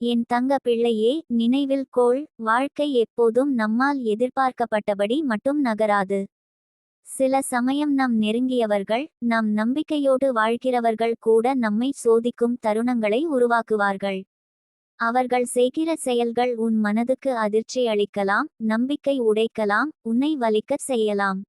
என் தங்க பிள்ளையே நினைவில் கோள் வாழ்க்கை எப்போதும் நம்மால் எதிர்பார்க்கப்பட்டபடி மட்டும் நகராது. சில சமயம் நம் நெருங்கியவர்கள் நம் நம்பிக்கையோடு வாழ்கிறவர்கள் கூட நம்மை சோதிக்கும் தருணங்களை உருவாக்குவார்கள். அவர்கள் செய்கிற செயல்கள் உன் மனதுக்கு அதிர்ச்சி அளிக்கலாம் நம்பிக்கை உடைக்கலாம் உன்னை வலிக்கச் செய்யலாம்.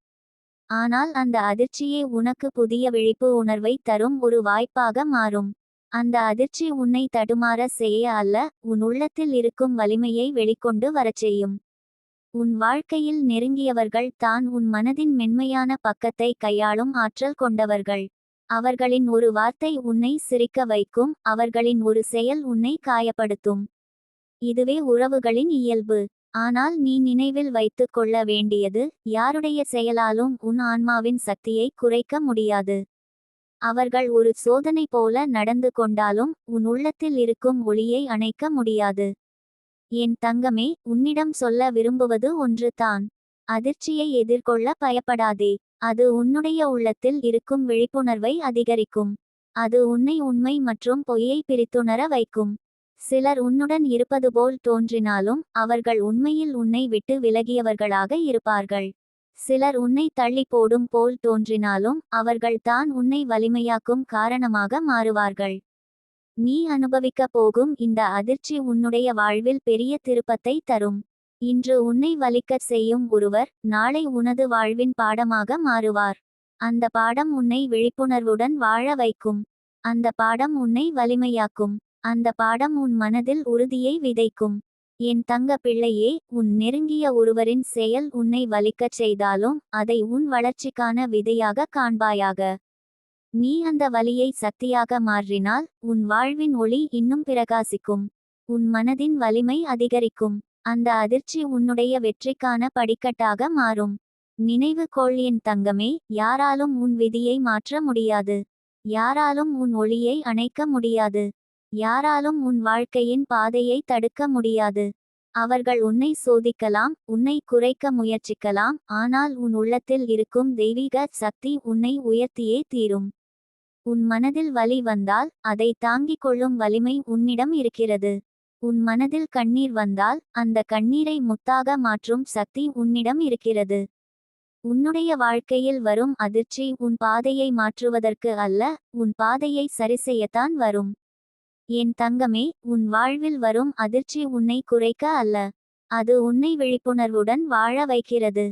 ஆனால் அந்த அதிர்ச்சியே உனக்கு புதிய விழிப்பு உணர்வை தரும் ஒரு வாய்ப்பாக மாறும். அந்த அதிர்ச்சி உன்னை தடுமாற செய்ய அல்ல உன் உள்ளத்தில் இருக்கும் வலிமையை வெளிக்கொண்டு வரச் செய்யும். உன் வாழ்க்கையில் நெருங்கியவர்கள் தான் உன் மனதின் மென்மையான பக்கத்தை கையாளும் ஆற்றல் கொண்டவர்கள். அவர்களின் ஒரு வார்த்தை உன்னை சிரிக்க வைக்கும் அவர்களின் ஒரு செயல் உன்னை காயப்படுத்தும். இதுவே உறவுகளின் இயல்பு. ஆனால் நீ நினைவில் வைத்துக் கொள்ள வேண்டியது யாருடைய செயலாலும் உன் ஆன்மாவின் சக்தியை குறைக்க முடியாது. அவர்கள் ஒரு சோதனை போல நடந்து கொண்டாலும் உன் உள்ளத்தில் இருக்கும் ஒளியை அணைக்க முடியாது. என் தங்கமே உன்னிடம் சொல்ல விரும்புவது ஒன்று தான். அதிர்ச்சியை எதிர்கொள்ள பயப்படாதே. அது உன்னுடைய உள்ளத்தில் இருக்கும் விழிப்புணர்வை அதிகரிக்கும். அது உன்னை உண்மை மற்றும் பொய்யை பிரித்துணர வைக்கும். சிலர் உன்னுடன் இருப்பது போல் தோன்றினாலும் அவர்கள் உண்மையில் உன்னை விட்டு விலகியவர்களாக இருப்பார்கள். சிலர் உன்னை தள்ளி போடும் போல் தோன்றினாலும் அவர்கள் தான் உன்னை வலிமையாக்கும் காரணமாக மாறுவார்கள். நீ அனுபவிக்கப் போகும் இந்த அதிர்ச்சி உன்னுடைய வாழ்வில் பெரிய திருப்பத்தை தரும். இன்று உன்னை வலிக்கச் செய்யும் ஒருவர் நாளை உனது வாழ்வின் பாடமாக மாறுவார். அந்த பாடம் உன்னை விழிப்புணர்வுடன் வாழ வைக்கும். அந்த பாடம் உன்னை வலிமையாக்கும். அந்த பாடம் உன் மனதில் உறுதியை விதைக்கும். என் தங்க பிள்ளையே உன் நெருங்கிய ஒருவரின் செயல் உன்னை வலிக்கச் செய்தாலும் அதை உன் வளர்ச்சிக்கான விதையாக காண்பாயாக. நீ அந்த வலியை சக்தியாக மாற்றினால் உன் வாழ்வின் ஒளி இன்னும் பிரகாசிக்கும். உன் மனதின் வலிமை அதிகரிக்கும். அந்த அதிர்ச்சி உன்னுடைய வெற்றிக்கான படிக்கட்டாக மாறும். நினைவு என் தங்கமே யாராலும் உன் விதியை மாற்ற முடியாது. யாராலும் உன் ஒளியை அணைக்க முடியாது. யாராலும் உன் வாழ்க்கையின் பாதையை தடுக்க முடியாது. அவர்கள் உன்னை சோதிக்கலாம் உன்னை குறைக்க முயற்சிக்கலாம் ஆனால் உன் உள்ளத்தில் இருக்கும் தெய்வீக சக்தி உன்னை உயர்த்தியே தீரும். உன் மனதில் வலி வந்தால் அதை தாங்கிக் கொள்ளும் வலிமை உன்னிடம் இருக்கிறது. உன் மனதில் கண்ணீர் வந்தால் அந்த கண்ணீரை முத்தாக மாற்றும் சக்தி உன்னிடம் இருக்கிறது. உன்னுடைய வாழ்க்கையில் வரும் அதிர்ச்சி உன் பாதையை மாற்றுவதற்கு அல்ல உன் பாதையை சரிசெய்யத்தான் வரும். என் தங்கமே உன் வாழ்வில் வரும் அதிர்ச்சி உன்னை குறைக்க அல்ல. அது உன்னை விழிப்புணர்வுடன் வாழ வைக்கிறது.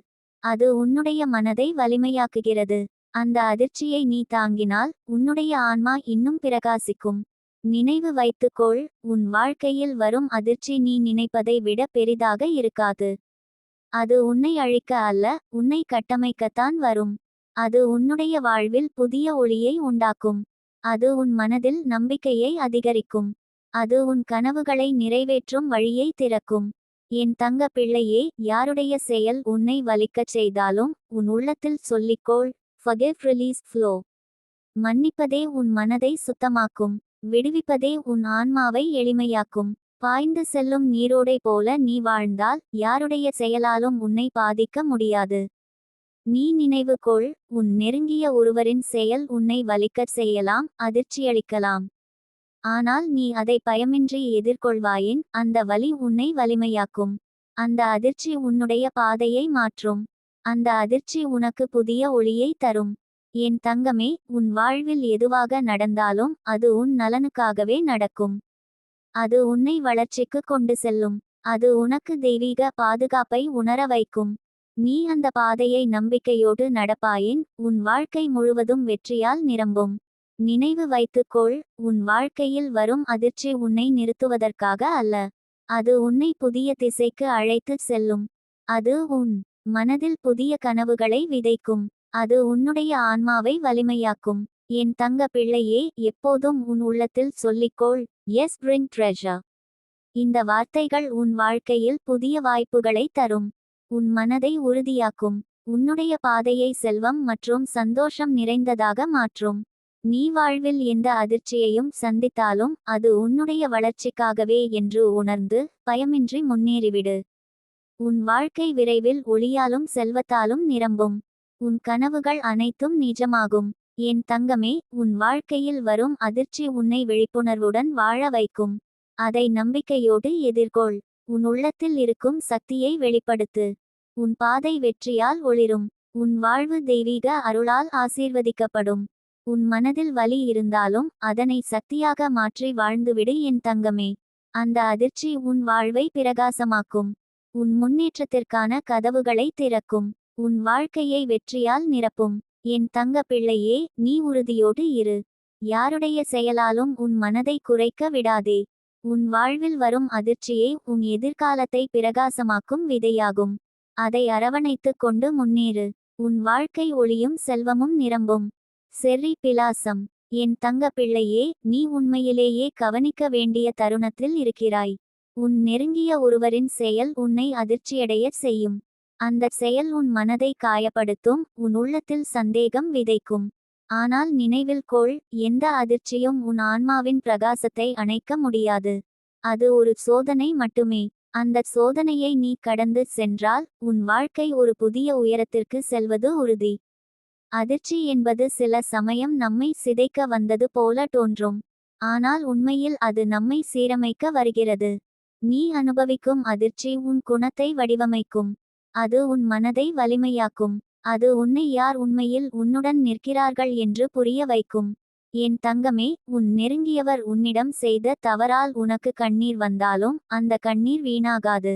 அது உன்னுடைய மனதை வலிமையாக்குகிறது. அந்த அதிர்ச்சியை நீ தாங்கினால் உன்னுடைய ஆன்மா இன்னும் பிரகாசிக்கும். நினைவு வைத்துக்கொள் உன் வாழ்க்கையில் வரும் அதிர்ச்சி நீ நினைப்பதை விட பெரிதாக இருக்காது. அது உன்னை அழிக்க அல்ல உன்னை கட்டமைக்கத்தான் வரும். அது உன்னுடைய வாழ்வில் புதிய ஒளியை உண்டாக்கும். அது உன் மனதில் நம்பிக்கையை அதிகரிக்கும். அது உன் கனவுகளை நிறைவேற்றும் வழியை திறக்கும். என் தங்க பிள்ளையே யாருடைய செயல் உன்னை வலிக்கச் செய்தாலும் உன் உள்ளத்தில் சொல்லிக்கோள். ஃபகேவ் ரிலீஸ் ஃப்ளோ மன்னிப்பதே உன் மனதை சுத்தமாக்கும். விடுவிப்பதே உன் ஆன்மாவை எளிமையாக்கும். பாய்ந்து செல்லும் நீரோடை போல நீ வாழ்ந்தால் யாருடைய செயலாலும் உன்னை பாதிக்க முடியாது. நீ நினைவு கொள் உன் நெருங்கிய ஒருவரின் செயல் உன்னை வலிக்கச் செய்யலாம் அதிர்ச்சியளிக்கலாம். ஆனால் நீ அதை பயமின்றி எதிர்கொள்வாயின் அந்த வலி உன்னை வலிமையாக்கும். அந்த அதிர்ச்சி உன்னுடைய பாதையை மாற்றும். அந்த அதிர்ச்சி உனக்கு புதிய ஒளியை தரும். என் தங்கமே உன் வாழ்வில் எதுவாக நடந்தாலும் அது உன் நலனுக்காகவே நடக்கும். அது உன்னை வளர்ச்சிக்கு கொண்டு செல்லும். அது உனக்கு தெய்வீக பாதுகாப்பை உணர வைக்கும். நீ அந்த பாதையை நம்பிக்கையோடு நடப்பாயின் உன் வாழ்க்கை முழுவதும் வெற்றியால் நிரம்பும். நினைவு வைத்துக்கொள் உன் வாழ்க்கையில் வரும் அதிர்ச்சி உன்னை நிறுத்துவதற்காக அல்ல. அது உன்னை புதிய திசைக்கு அழைத்து செல்லும். அது உன் மனதில் புதிய கனவுகளை விதைக்கும். அது உன்னுடைய ஆன்மாவை வலிமையாக்கும். என் தங்க பிள்ளையே எப்போதும் உன் உள்ளத்தில் சொல்லிக்கோள் எஸ் பிரிங் ட்ரெஷர் இந்த வார்த்தைகள் உன் வாழ்க்கையில் புதிய வாய்ப்புகளை தரும். உன் மனதை உறுதியாக்கும். உன்னுடைய பாதையை செல்வம் மற்றும் சந்தோஷம் நிறைந்ததாக மாற்றும். நீ வாழ்வில் எந்த அதிர்ச்சியையும் சந்தித்தாலும் அது உன்னுடைய வளர்ச்சிக்காகவே என்று உணர்ந்து பயமின்றி முன்னேறிவிடு. உன் வாழ்க்கை விரைவில் ஒளியாலும் செல்வத்தாலும் நிரம்பும். உன் கனவுகள் அனைத்தும் நிஜமாகும். என் தங்கமே உன் வாழ்க்கையில் வரும் அதிர்ச்சி உன்னை விழிப்புணர்வுடன் வாழ வைக்கும். அதை நம்பிக்கையோடு எதிர்கொள். உன் உள்ளத்தில் இருக்கும் சக்தியை வெளிப்படுத்து. உன் பாதை வெற்றியால் ஒளிரும். உன் வாழ்வு தெய்வீக அருளால் ஆசீர்வதிக்கப்படும். உன் மனதில் வலி இருந்தாலும் அதனை சக்தியாக மாற்றி வாழ்ந்துவிடு என் தங்கமே. அந்த அதிர்ச்சி உன் வாழ்வை பிரகாசமாக்கும். உன் முன்னேற்றத்திற்கான கதவுகளை திறக்கும். உன் வாழ்க்கையை வெற்றியால் நிரப்பும். என் தங்க பிள்ளையே நீ உறுதியோடு இரு. யாருடைய செயலாலும் உன் மனதை குறைக்க விடாதே. உன் வாழ்வில் வரும் அதிர்ச்சியே உன் எதிர்காலத்தை பிரகாசமாக்கும் விதையாகும். அதை அரவணைத்துக் கொண்டு முன்னேறு. உன் வாழ்க்கை ஒளியும் செல்வமும் நிரம்பும். செர்ரி பிலாசம் என் தங்க பிள்ளையே நீ உண்மையிலேயே கவனிக்க வேண்டிய தருணத்தில் இருக்கிறாய். உன் நெருங்கிய ஒருவரின் செயல் உன்னை அதிர்ச்சியடைய செய்யும். அந்த செயல் உன் மனதை காயப்படுத்தும் உன் உள்ளத்தில் சந்தேகம் விதைக்கும். ஆனால் நினைவில் கொள் எந்த அதிர்ச்சியும் உன் ஆன்மாவின் பிரகாசத்தை அணைக்க முடியாது. அது ஒரு சோதனை மட்டுமே. அந்த சோதனையை நீ கடந்து சென்றால் உன் வாழ்க்கை ஒரு புதிய உயரத்திற்கு செல்வது உறுதி. அதிர்ச்சி என்பது சில சமயம் நம்மை சிதைக்க வந்தது போல தோன்றும். ஆனால் உண்மையில் அது நம்மை சீரமைக்க வருகிறது. நீ அனுபவிக்கும் அதிர்ச்சி உன் குணத்தை வடிவமைக்கும். அது உன் மனதை வலிமையாக்கும். அது உன்னை யார் உண்மையில் உன்னுடன் நிற்கிறார்கள் என்று புரிய வைக்கும். என் தங்கமே உன் நெருங்கியவர் உன்னிடம் செய்த தவறால் உனக்கு கண்ணீர் வந்தாலும் அந்த கண்ணீர் வீணாகாது.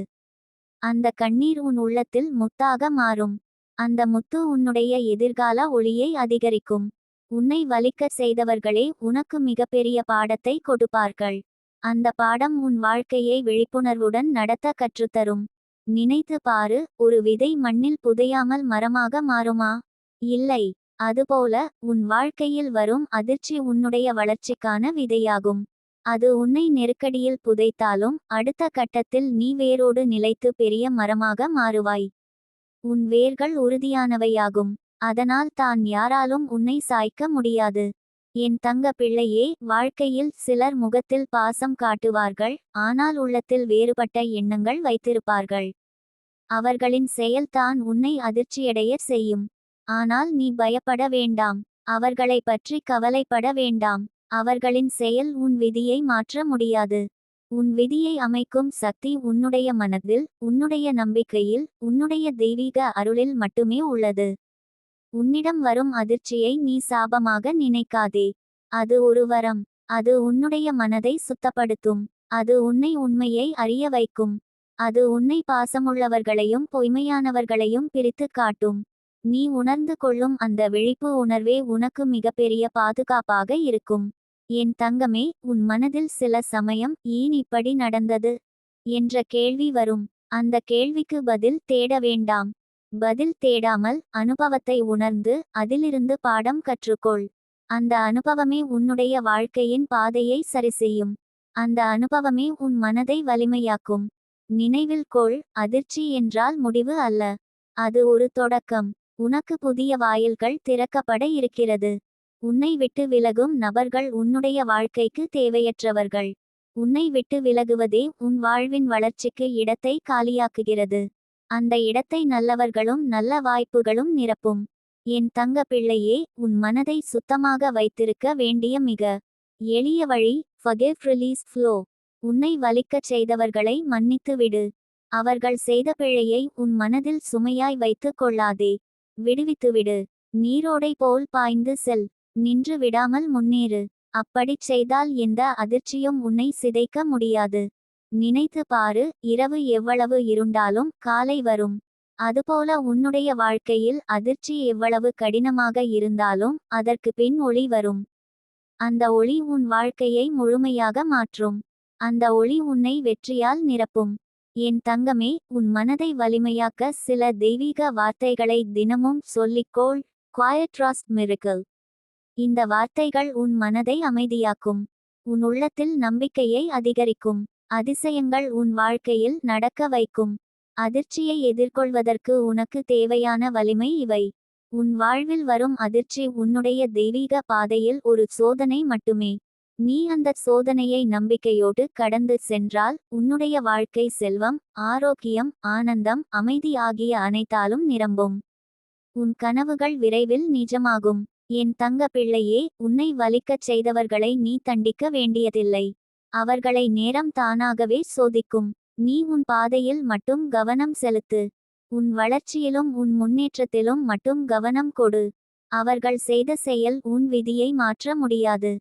அந்த கண்ணீர் உன் உள்ளத்தில் முத்தாக மாறும். அந்த முத்து உன்னுடைய எதிர்கால ஒளியை அதிகரிக்கும். உன்னை வலிக்க செய்தவர்களே உனக்கு மிகப்பெரிய பாடத்தை கொடுப்பார்கள். அந்த பாடம் உன் வாழ்க்கையை விழிப்புணர்வுடன் நடத்த கற்றுத்தரும். நினைத்து பாரு ஒரு விதை மண்ணில் புதையாமல் மரமாக மாறுமா? இல்லை அதுபோல உன் வாழ்க்கையில் வரும் அதிர்ச்சி உன்னுடைய வளர்ச்சிக்கான விதையாகும். அது உன்னை நெருக்கடியில் புதைத்தாலும் அடுத்த கட்டத்தில் நீ வேரோடு நிலைத்து பெரிய மரமாக மாறுவாய். உன் வேர்கள் உறுதியானவையாகும் அதனால் தான் யாராலும் உன்னை சாய்க்க முடியாது. என் தங்க பிள்ளையே வாழ்க்கையில் சிலர் முகத்தில் பாசம் காட்டுவார்கள் ஆனால் உள்ளத்தில் வேறுபட்ட எண்ணங்கள் வைத்திருப்பார்கள். அவர்களின் செயல்தான் உன்னை அதிர்ச்சியடைய செய்யும். ஆனால் நீ பயப்பட வேண்டாம். அவர்களை பற்றி கவலைப்பட வேண்டாம். அவர்களின் செயல் உன் விதியை மாற்ற முடியாது. உன் விதியை அமைக்கும் சக்தி உன்னுடைய மனதில் உன்னுடைய நம்பிக்கையில் உன்னுடைய தெய்வீக அருளில் மட்டுமே உள்ளது. உன்னிடம் வரும் அதிர்ச்சியை நீ சாபமாக நினைக்காதே. அது ஒரு வரம். அது உன்னுடைய மனதை சுத்தப்படுத்தும். அது உன்னை உண்மையை அறிய வைக்கும். அது உன்னை பாசமுள்ளவர்களையும் பொய்மையானவர்களையும் பிரித்து காட்டும். நீ உணர்ந்து கொள்ளும் அந்த விழிப்பு உணர்வே உனக்கு மிகப்பெரிய பாதுகாப்பாக இருக்கும். என் தங்கமே உன் மனதில் சில சமயம் ஏன் இப்படி நடந்தது? என்ற கேள்வி வரும். அந்த கேள்விக்கு பதில் தேட வேண்டாம். பதில் தேடாமல் அனுபவத்தை உணர்ந்து அதிலிருந்து பாடம் கற்றுக்கொள். அந்த அனுபவமே உன்னுடைய வாழ்க்கையின் பாதையை சரிசெய்யும். அந்த அனுபவமே உன் மனதை வலிமையாக்கும். நினைவில் கொள் அதிர்ச்சி என்றால் முடிவு அல்ல. அது ஒரு தொடக்கம். உனக்கு புதிய வாயில்கள் திறக்கப்பட இருக்கிறது. உன்னை விட்டு விலகும் நபர்கள் உன்னுடைய வாழ்க்கைக்கு தேவையற்றவர்கள். உன்னை விட்டு விலகுவதே உன் வாழ்வின் வளர்ச்சிக்கு இடத்தை காலியாக்குகிறது. அந்த இடத்தை நல்லவர்களும் நல்ல வாய்ப்புகளும் நிரப்பும். என் தங்க பிள்ளையே உன் மனதை சுத்தமாக வைத்திருக்க வேண்டிய மிக எளிய வழி ஃபகேவ் ரிலீஸ் ஃப்ளோ உன்னை வலிக்கச் செய்தவர்களை மன்னித்து விடு. அவர்கள் செய்த பிழையை உன் மனதில் சுமையாய் வைத்து கொள்ளாதே. விடுவித்துவிடு நீரோடை போல் பாய்ந்து செல். நின்று விடாமல் முன்னேறு. அப்படிச் செய்தால் எந்த அதிர்ச்சியும் உன்னை சிதைக்க முடியாது. நினைத்து பாரு இரவு எவ்வளவு இருண்டாலும் காலை வரும். அதுபோல உன்னுடைய வாழ்க்கையில் அதிர்ச்சி எவ்வளவு கடினமாக இருந்தாலும் அதற்கு பின் ஒளி வரும். அந்த ஒளி உன் வாழ்க்கையை முழுமையாக மாற்றும். அந்த ஒளி உன்னை வெற்றியால் நிரப்பும். என் தங்கமே உன் மனதை வலிமையாக்க சில தெய்வீக வார்த்தைகளை தினமும் சொல்லிக்கோள். குவாயட் மிருக்கல் இந்த வார்த்தைகள் உன் மனதை அமைதியாக்கும். உன் உள்ளத்தில் நம்பிக்கையை அதிகரிக்கும். அதிசயங்கள் உன் வாழ்க்கையில் நடக்க வைக்கும். அதிர்ச்சியை எதிர்கொள்வதற்கு உனக்கு தேவையான வலிமை இவை. உன் வாழ்வில் வரும் அதிர்ச்சி உன்னுடைய தெய்வீக பாதையில் ஒரு சோதனை மட்டுமே. நீ அந்த சோதனையை நம்பிக்கையோடு கடந்து சென்றால் உன்னுடைய வாழ்க்கை செல்வம் ஆரோக்கியம் ஆனந்தம் அமைதி ஆகிய அனைத்தாலும் நிரம்பும். உன் கனவுகள் விரைவில் நிஜமாகும். என் தங்க பிள்ளையே உன்னை வலிக்கச் செய்தவர்களை நீ தண்டிக்க வேண்டியதில்லை. அவர்களை நேரம் தானாகவே சோதிக்கும். நீ உன் பாதையில் மட்டும் கவனம் செலுத்து. உன் வளர்ச்சியிலும் உன் முன்னேற்றத்திலும் மட்டும் கவனம் கொடு. அவர்கள் செய்த செயல் உன் விதியை மாற்ற முடியாது.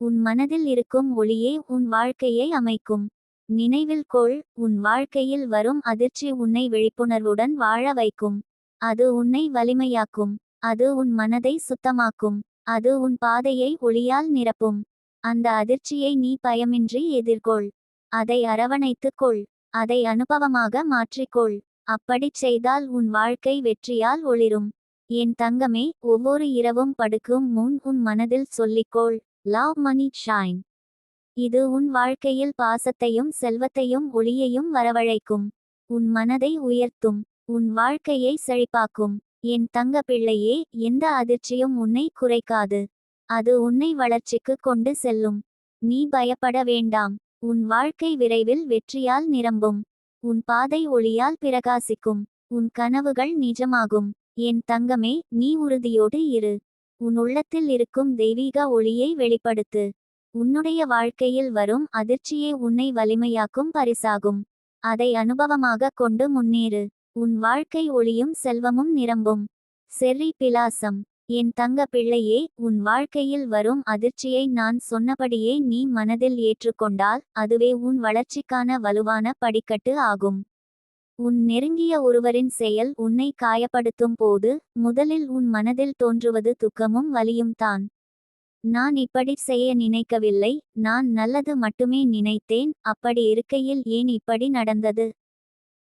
உன் மனதில் இருக்கும் ஒளியே உன் வாழ்க்கையை அமைக்கும். நினைவில் கொள் உன் வாழ்க்கையில் வரும் அதிர்ச்சி உன்னை விழிப்புணர்வுடன் வாழ வைக்கும். அது உன்னை வலிமையாக்கும். அது உன் மனதை சுத்தமாக்கும். அது உன் பாதையை ஒளியால் நிரப்பும். அந்த அதிர்ச்சியை நீ பயமின்றி எதிர்கொள். அதை அரவணைத்துக் கொள். அதை அனுபவமாக மாற்றிக்கொள். அப்படிச் செய்தால் உன் வாழ்க்கை வெற்றியால் ஒளிரும். என் தங்கமே ஒவ்வொரு இரவும் படுக்கும் முன் உன் மனதில் சொல்லிக்கொள். லவ் மணி ஷைன் இது உன் வாழ்க்கையில் பாசத்தையும் செல்வத்தையும் ஒளியையும் வரவழைக்கும். உன் மனதை உயர்த்தும். உன் வாழ்க்கையை செழிப்பாக்கும். என் தங்க பிள்ளையே எந்த அதிர்ச்சியும் உன்னை குறைக்காது. அது உன்னை வளர்ச்சிக்கு கொண்டு செல்லும். நீ பயப்பட வேண்டாம். உன் வாழ்க்கை விரைவில் வெற்றியால் நிரம்பும். உன் பாதை ஒளியால் பிரகாசிக்கும். உன் கனவுகள் நிஜமாகும். என் தங்கமே நீ உறுதியோடு இரு. உன் உள்ளத்தில் இருக்கும் தெய்வீக ஒளியை வெளிப்படுத்து. உன்னுடைய வாழ்க்கையில் வரும் அதிர்ச்சியே உன்னை வலிமையாக்கும் பரிசாகும். அதை அனுபவமாக கொண்டு முன்னேறு. உன் வாழ்க்கை ஒளியும் செல்வமும் நிரம்பும். செர்ரி பிலாசம். என் தங்க பிள்ளையே உன் வாழ்க்கையில் வரும் அதிர்ச்சியை நான் சொன்னபடியே நீ மனதில் ஏற்றுக்கொண்டால் அதுவே உன் வளர்ச்சிக்கான வலுவான படிக்கட்டு ஆகும். உன் நெருங்கிய ஒருவரின் செயல் உன்னை காயப்படுத்தும் போது முதலில் உன் மனதில் தோன்றுவது துக்கமும் வலியும் தான். நான் இப்படி செய்ய நினைக்கவில்லை நான் நல்லது மட்டுமே நினைத்தேன் அப்படி இருக்கையில் ஏன் இப்படி நடந்தது?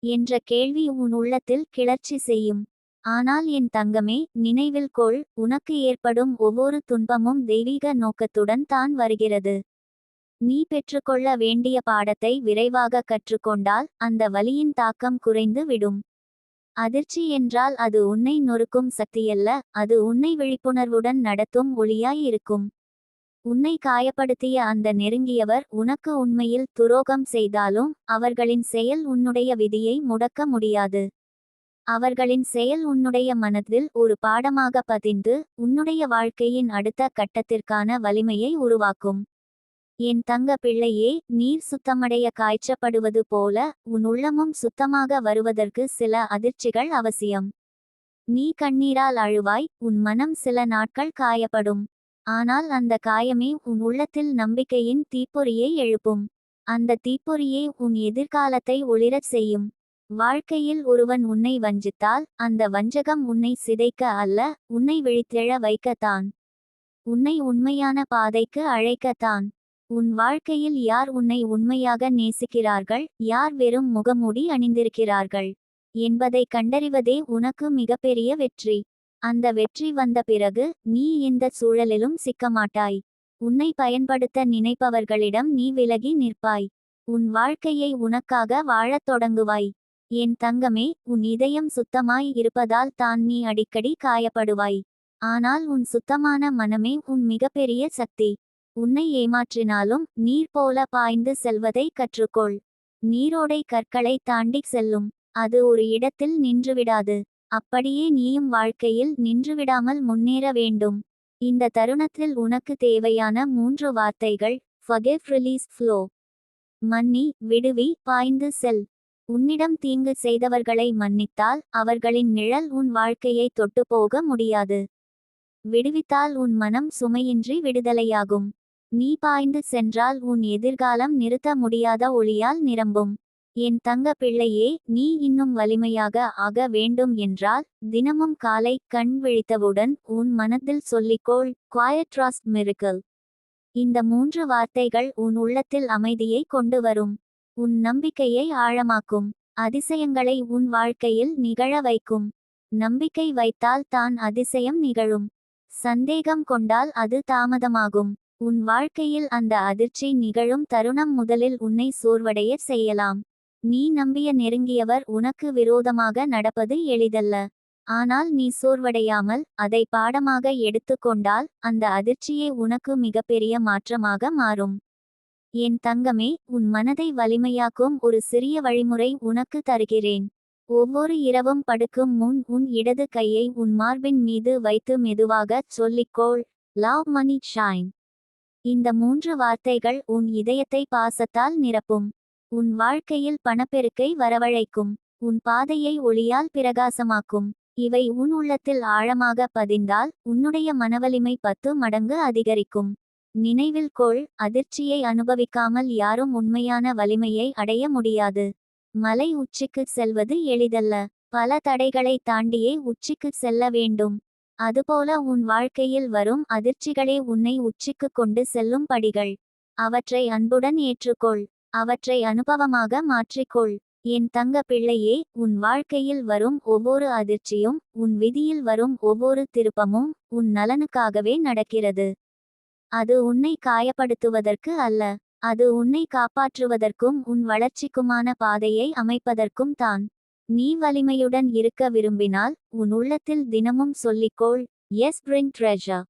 என்ற கேள்வி உன் உள்ளத்தில் கிளர்ச்சி செய்யும். ஆனால் என் தங்கமே நினைவில் கொள் உனக்கு ஏற்படும் ஒவ்வொரு துன்பமும் தெய்வீக நோக்கத்துடன் தான் வருகிறது. நீ பெற்றுக்கொள்ள வேண்டிய பாடத்தை விரைவாக கற்றுக்கொண்டால் அந்த வலியின் தாக்கம் குறைந்து விடும். அதிர்ச்சி என்றால் அது உன்னை நொறுக்கும் சக்தியல்ல அது உன்னை விழிப்புணர்வுடன் நடத்தும் ஒளியாயிருக்கும் உன்னை காயப்படுத்திய அந்த நெருங்கியவர் உனக்கு உண்மையில் துரோகம் செய்தாலும் அவர்களின் செயல் உன்னுடைய விதியை முடக்க முடியாது. அவர்களின் செயல் உன்னுடைய மனதில் ஒரு பாடமாக பதிந்து உன்னுடைய வாழ்க்கையின் அடுத்த கட்டத்திற்கான வலிமையை உருவாக்கும். என் தங்க பிள்ளையே நீர் சுத்தமடைய காய்ச்சப்படுவது போல உன் உள்ளமும் சுத்தமாக வருவதற்கு சில அதிர்ச்சிகள் அவசியம். நீ கண்ணீரால் அழுவாய் உன் மனம் சில நாட்கள் காயப்படும். ஆனால் அந்த காயமே உன் உள்ளத்தில் நம்பிக்கையின் தீப்பொறியை எழுப்பும். அந்த தீப்பொறியே உன் எதிர்காலத்தை ஒளிரச் செய்யும். வாழ்க்கையில் ஒருவன் உன்னை வஞ்சித்தால் அந்த வஞ்சகம் உன்னை சிதைக்க அல்ல உன்னை விழித்தெழ வைக்கத்தான். உன்னை உண்மையான பாதைக்கு அழைக்கத்தான். உன் வாழ்க்கையில் யார் உன்னை உண்மையாக நேசிக்கிறார்கள் யார் வெறும் முகமூடி அணிந்திருக்கிறார்கள் என்பதை கண்டறிவதே உனக்கு மிகப்பெரிய வெற்றி. அந்த வெற்றி வந்த பிறகு நீ எந்த சூழலிலும் சிக்கமாட்டாய். உன்னை பயன்படுத்த நினைப்பவர்களிடம் நீ விலகி நிற்பாய். உன் வாழ்க்கையை உனக்காக வாழத் தொடங்குவாய். என் தங்கமே உன் இதயம் சுத்தமாய் இருப்பதால் தான் நீ அடிக்கடி காயப்படுவாய். ஆனால் உன் சுத்தமான மனமே உன் மிகப்பெரிய சக்தி. உன்னை ஏமாற்றினாலும் நீர் போல பாய்ந்து செல்வதை கற்றுக்கொள். நீரோடை கற்களை தாண்டி செல்லும். அது ஒரு இடத்தில் நின்றுவிடாது. அப்படியே நீயும் வாழ்க்கையில் நின்றுவிடாமல் முன்னேற வேண்டும். இந்த தருணத்தில் உனக்கு தேவையான மூன்று வார்த்தைகள். ஃபகெவ் ரிலீஸ் ஃப்ளோ மன்னி விடுவி பாய்ந்து செல். உன்னிடம் தீங்கு செய்தவர்களை மன்னித்தால் அவர்களின் நிழல் உன் வாழ்க்கையை தொட்டு போக முடியாது. விடுவித்தால் உன் மனம் சுமையின்றி விடுதலையாகும். நீ பாய்ந்து சென்றால் உன் எதிர்காலம் நிறுத்த முடியாத ஒளியால் நிரம்பும். என் தங்க பிள்ளையே நீ இன்னும் வலிமையாக ஆக வேண்டும் என்றால் தினமும் காலை கண் விழித்தவுடன் உன் மனத்தில் சொல்லிக்கோள் குவாய்ட்ராஸ்ட் மிருக்கல் இந்த மூன்று வார்த்தைகள் உன் உள்ளத்தில் அமைதியை கொண்டு வரும். உன் நம்பிக்கையை ஆழமாக்கும் அதிசயங்களை உன் வாழ்க்கையில் நிகழ வைக்கும். நம்பிக்கை வைத்தால் தான் அதிசயம் நிகழும். சந்தேகம் கொண்டால் அது தாமதமாகும். உன் வாழ்க்கையில் அந்த அதிர்ச்சி நிகழும் தருணம் முதலில் உன்னை சோர்வடைய செய்யலாம். நீ நம்பிய நெருங்கியவர் உனக்கு விரோதமாக நடப்பது எளிதல்ல. ஆனால் நீ சோர்வடையாமல் அதை பாடமாக எடுத்துக்கொண்டால் அந்த அதிர்ச்சியே உனக்கு மிகப்பெரிய மாற்றமாக மாறும். என் தங்கமே உன் மனதை வலிமையாக்கும் ஒரு சிறிய வழிமுறை உனக்கு தருகிறேன். ஒவ்வொரு இரவும் படுக்கும் முன் உன் இடது கையை உன் மார்பின் மீது வைத்து மெதுவாகச் சொல்லிக்கோள். லவ் மணி ஷைன் இந்த மூன்று வார்த்தைகள் உன் இதயத்தை பாசத்தால் நிரப்பும். உன் வாழ்க்கையில் பணப்பெருக்கை வரவழைக்கும். உன் பாதையை ஒளியால் பிரகாசமாக்கும். இவை உன் உள்ளத்தில் ஆழமாக பதிந்தால் உன்னுடைய மனவலிமை பத்து மடங்கு அதிகரிக்கும். நினைவில் கொள் அதிர்ச்சியை அனுபவிக்காமல் யாரும் உண்மையான வலிமையை அடைய முடியாது. மலை உச்சிக்கு செல்வது எளிதல்ல. பல தடைகளை தாண்டியே உச்சிக்கு செல்ல வேண்டும். அதுபோல உன் வாழ்க்கையில் வரும் அதிர்ச்சிகளே உன்னை உச்சிக்கு கொண்டு செல்லும் படிகள். அவற்றை அன்புடன் ஏற்றுக்கொள். அவற்றை அனுபவமாக மாற்றிக்கொள். என் தங்க பிள்ளையே உன் வாழ்க்கையில் வரும் ஒவ்வொரு அதிர்ச்சியும் உன் விதியில் வரும் ஒவ்வொரு திருப்பமும் உன் நலனுக்காகவே நடக்கிறது. அது உன்னை காயப்படுத்துவதற்கு அல்ல. அது உன்னை காப்பாற்றுவதற்கும் உன் வளர்ச்சிக்குமான பாதையை அமைப்பதற்கும் தான். நீ வலிமையுடன் இருக்க விரும்பினால் உன் உள்ளத்தில் தினமும் சொல்லிக்கோள். எஸ் பிரிங் ட்ரெஷர்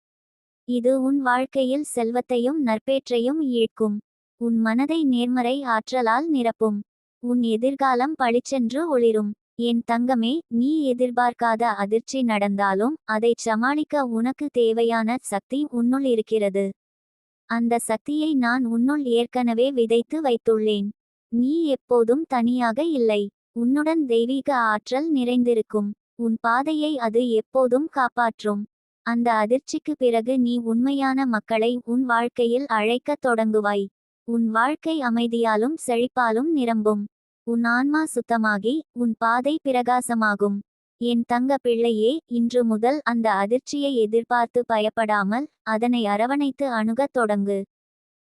இது உன் வாழ்க்கையில் செல்வத்தையும் நற்பேற்றையும் ஈழ்க்கும் உன் மனதை நேர்மறை ஆற்றலால் நிரப்பும். உன் எதிர்காலம் பளிச்சென்று ஒளிரும். என் தங்கமே நீ எதிர்பார்க்காத அதிர்ச்சி நடந்தாலும் அதைச் சமாளிக்க உனக்கு தேவையான சக்தி உன்னுள் இருக்கிறது. அந்த சக்தியை நான் உன்னுள் ஏற்கனவே விதைத்து வைத்துள்ளேன். நீ எப்போதும் தனியாக இல்லை. உன்னுடன் தெய்வீக ஆற்றல் நிறைந்திருக்கும். உன் பாதையை அது எப்போதும் காப்பாற்றும். அந்த அதிர்ச்சிக்கு பிறகு நீ உண்மையான மக்களை உன் வாழ்க்கையில் அழைக்கத் தொடங்குவாய். உன் வாழ்க்கை அமைதியாலும் செழிப்பாலும் நிரம்பும். உன் ஆன்மா சுத்தமாகி உன் பாதை பிரகாசமாகும். என் தங்க பிள்ளையே இன்று முதல் அந்த அதிர்ச்சியை எதிர்பார்த்து பயப்படாமல் அதனை அரவணைத்து அணுகத் தொடங்கு.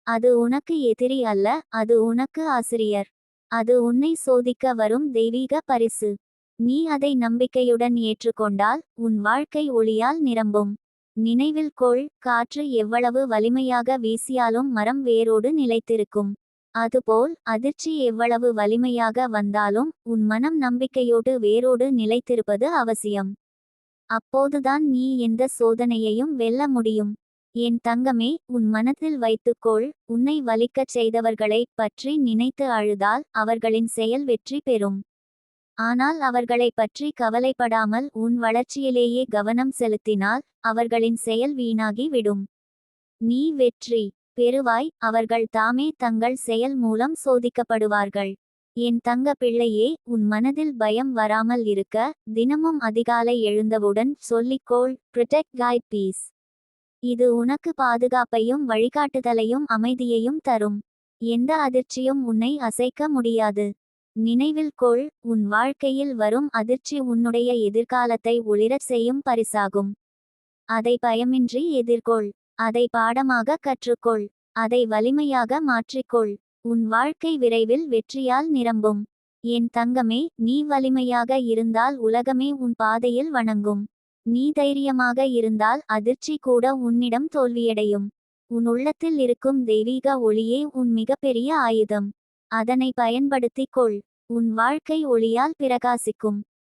அது உனக்கு எதிரி அல்ல அது உனக்கு ஆசிரியர். அது உன்னை சோதிக்க வரும் தெய்வீக பரிசு. நீ அதை நம்பிக்கையுடன் ஏற்றுக்கொண்டால் உன் வாழ்க்கை ஒளியால் நிரம்பும். நினைவில் கொள் காற்று எவ்வளவு வலிமையாக வீசியாலும் மரம் வேரோடு நிலைத்திருக்கும். அதுபோல் அதிர்ச்சி எவ்வளவு வலிமையாக வந்தாலும் உன் மனம் நம்பிக்கையோடு வேரோடு நிலைத்திருப்பது அவசியம். அப்போதுதான் நீ எந்த சோதனையையும் வெல்ல முடியும். என் தங்கமே உன் மனத்தில் வைத்துக்கொள் உன்னை வலிக்கச் செய்தவர்களை பற்றி நினைத்து அழுதால் அவர்களின் செயல் வெற்றி பெறும். ஆனால் அவர்களை பற்றி கவலைப்படாமல் உன் வளர்ச்சியிலேயே கவனம் செலுத்தினால் அவர்களின் செயல் வீணாகி விடும் நீ வெற்றி. பெறுவாய் அவர்கள் தாமே தங்கள் செயல் மூலம் சோதிக்கப்படுவார்கள். என் தங்க பிள்ளையே உன் மனதில் பயம் வராமல் இருக்க தினமும் அதிகாலை எழுந்தவுடன் சொல்லிக்கோள் ப்ரொடெக்ட் காய் பீஸ் இது உனக்கு பாதுகாப்பையும் வழிகாட்டுதலையும் அமைதியையும் தரும். எந்த அதிர்ச்சியும் உன்னை அசைக்க முடியாது. நினைவில் கொள் உன் வாழ்க்கையில் வரும் அதிர்ச்சி உன்னுடைய எதிர்காலத்தை ஒளிரச் செய்யும் பரிசாகும். அதை பயமின்றி எதிர்கொள். அதை பாடமாக கற்றுக்கொள். அதை வலிமையாக மாற்றிக்கொள். உன் வாழ்க்கை விரைவில் வெற்றியால் நிரம்பும். என் தங்கமே நீ வலிமையாக இருந்தால் உலகமே உன் பாதையில் வணங்கும். நீ தைரியமாக இருந்தால் அதிர்ச்சி கூட உன்னிடம் தோல்வியடையும். உன் உள்ளத்தில் இருக்கும் தெய்வீக ஒளியே உன் மிகப்பெரிய ஆயுதம். அதனை பயன்படுத்திக் கொள் உன் வாழ்க்கை ஒளியால் பிரகாசிக்கும்.